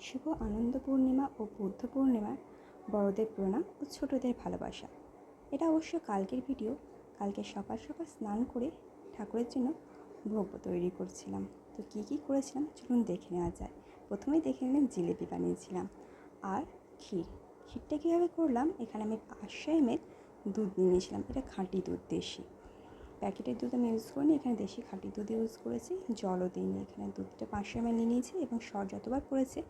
শুভ আনন্দ পূর্ণিমা ও বুদ্ধ পূর্ণিমার বড়দের প্রণাম ও ছোটদের ভালোবাসা। এটা অবশ্য কালকের ভিডিও। কালকে সকাল সকাল স্নান করে ঠাকুরের জন্য ভোগ তৈরি করছিলাম। তো কী কী করেছিলাম? চলুন দেখে নেওয়া যায়। প্রথমেই দেখে নিলাম জিলেপি বানিয়েছিলাম আর ক্ষীর। ক্ষীরটা কীভাবে করলাম? এখানে আমি পাঁচশো এমএল দুধ নিয়েছিলাম। এটা খাঁটি দুধ দেশি। প্যাকেটের দুধ আমি ইউজ করিনি, এখানে দেশি খাঁটি দুধ ইউজ করেছি, জলও দিইনি। এখানে দুধটা পাঁচশো এমএল নিয়ে নিয়েছি এবং সর যতবার পড়েছে,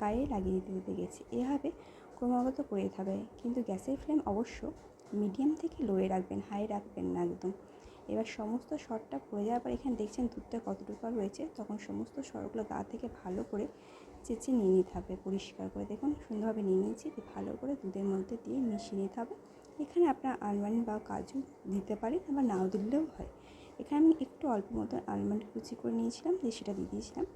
গায়ে লাগিয়ে দিতে দিতে গেছি। এভাবে ক্রমাগত করে হবে। কিন্তু গ্যাসের ফ্লেম অবশ্য মিডিয়াম থেকে লোয়ে রাখবেন হাই রাখবেন না একদম। এবার সমস্ত সরটা পড়ে যাওয়ার পর এখানে দেখছেন দুধটা কতটুকু রয়েছে, তখন সমস্ত সরগুলো গা থেকে ভালো করে চেঁচে নিয়ে নিতে হবে, পরিষ্কার করে। দেখুন, সুন্দরভাবে নিয়ে নিয়েছি ভালো করে দুধের মধ্যে দিয়ে মিশিয়ে নিতে হবে। এখানে আপনার আলমন্ড বা কাজু দিতে পারেন, আবার নাও দিলেও হয়। এখানে আমি একটু অল্প মতো আলমন্ড কুচি করে নিয়েছিলাম, দিয়ে সেটা দিয়ে দিয়েছিলাম।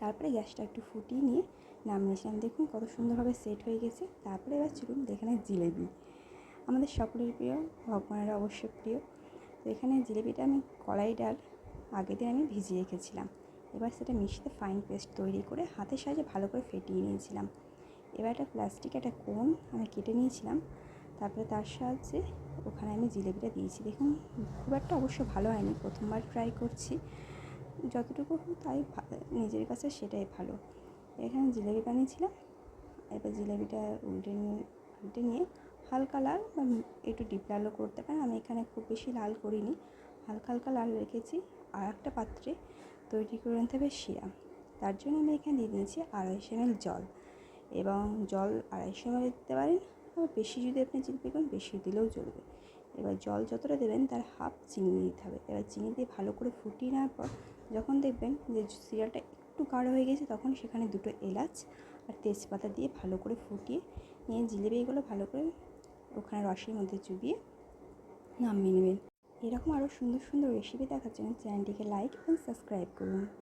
তারপরে গ্যাসটা একটু ফুটিয়ে নিয়ে নামিয়েছিলাম। দেখুন কত সুন্দরভাবে সেট হয়ে গেছে। তারপরে এবার চলুন এখানে জিলেবি। আমাদের সকলের প্রিয় ভগবানের অবশ্য প্রিয়। তো এখানে জিলেবিটা আমি কলাই ডাল আগের দিন আমি ভিজিয়ে রেখেছিলাম। এবার সেটা মিশিয়ে ফাইন পেস্ট তৈরি করে হাতের সাহায্যে ভালো করে ফেটিয়ে নিয়েছিলাম। এবার একটা প্লাস্টিক একটা কোন আমি কেটে নিয়েছিলাম। তারপরে তার সাহায্যে ওখানে আমি জিলেবিটা দিয়েছি। দেখুন, খুব একটা অবশ্য ভালো হয়নি। প্রথমবার ট্রাই করছি। যতটুকু তাই নিজের কাছে সেটাই ভালো। এখানে জিলেবি বানিয়েছিলাম। এবার জিলেবিটা উল্টে নিয়ে উল্টে নিয়ে হালকা লাল বা একটু ডিপ লালও করতে পারেন। আমি এখানে খুব বেশি লাল করিনি। হালকা হালকা লাল রেখেছি। আর একটা পাত্রে তৈরি করে নিতে হবে শিরা। তার জন্য আমি এখানে দিয়ে দিয়েছি আড়াইশো এমএল জল। এবং জল আড়াইশো এমএল দিতে পারেন। আবার বেশি যদি আপনি জিলিপি করেন, বেশি দিলেও চলবে। এবার জল যতটা দেবেন, তার হাফ চিনি দিতে হবে। এবার চিনি দিয়ে ভালো করে ফুটিয়ে নেওয়ার পর, যখন দেখবেন যে সিরাটা একটু গাঢ় হয়ে গেছে, তখন সেখানে দুটো এলাচ আর তেজপাতা দিয়ে ভালো করে ফুটিয়ে নিয়ে জিলেবিগুলো ভালো করে ওখানে রসের মধ্যে চুবিয়ে নামিয়ে নেবেন। এরকম আরও সুন্দর সুন্দর রেসিপি দেখার জন্য চ্যানেলটিকে লাইক এবং সাবস্ক্রাইব করুন।